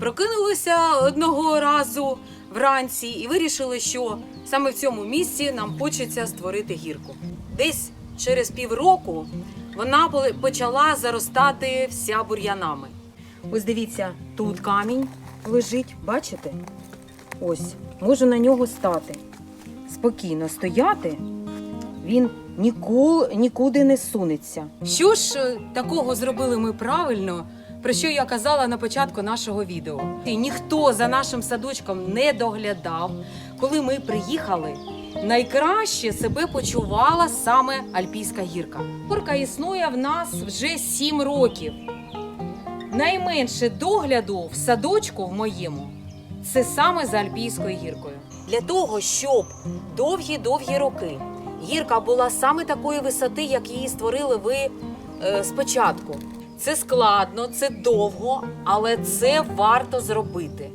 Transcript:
прокинулися одного разу вранці і вирішили, що саме в цьому місці нам хочеться створити гірку. Десь через півроку вона почала заростати вся бур'янами. Ось дивіться, тут камінь лежить, бачите? Ось, можу на нього стати. Спокійно стояти, він нікуди не сунеться. Що ж е, такого зробили ми правильно, про що я казала на початку нашого відео? І ніхто за нашим садочком не доглядав. Коли ми приїхали, найкраще себе почувала саме Альпійська гірка. Гірка існує в нас вже 7 років. Найменше догляду в садочку в моєму це саме за Альпійською гіркою. Для того, щоб довгі-довгі роки гірка була саме такої висоти, як її створили ви е, спочатку. Це складно, це довго, але це варто зробити.